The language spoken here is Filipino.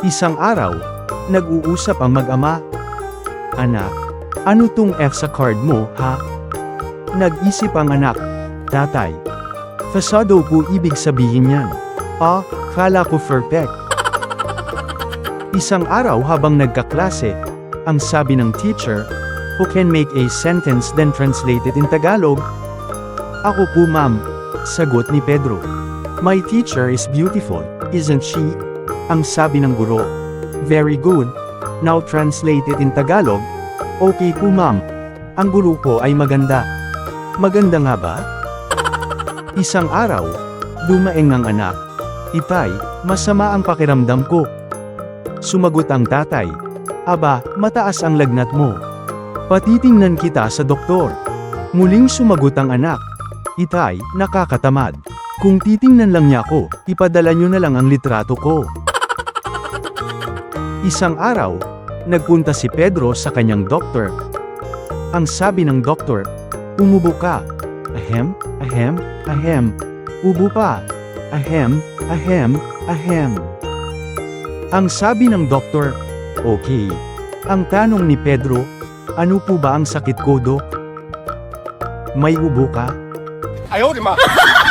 Isang araw, nag-uusap ang mag-ama. Anak, ano tong F sa card mo, ha? Nag-isip ang anak. Tatay. Fasado po ibig sabihin yan. Ah, kala ko perfect. Isang araw habang nagkaklase, ang sabi ng teacher, who can make a sentence then translate it in Tagalog? Ako po ma'am, sagot ni Pedro. My teacher is beautiful, isn't she? Ang sabi ng guro. Very good. Now translate it in Tagalog. Okay po ma'am. Ang guro ko ay maganda. Maganda nga ba? Isang araw, dumaeng ang anak. Itay, masama ang pakiramdam ko. Sumagot ang tatay. Aba, mataas ang lagnat mo. Patitingnan kita sa doktor. Muling sumagot ang anak. Itay, nakakatamad. Kung titingnan lang niya ako, ipadala niyo na lang ang litrato ko. Isang araw, nagpunta si Pedro sa kanyang doktor. Ang sabi ng doktor, umubo ka. Ahem, ahem, ahem. Ubo pa. Ahem, ahem, ahem. Ang sabi ng doktor, okay. Ang tanong ni Pedro, ano po ba ang sakit ko, Dok? May ubo ka? Ayaw, di ma!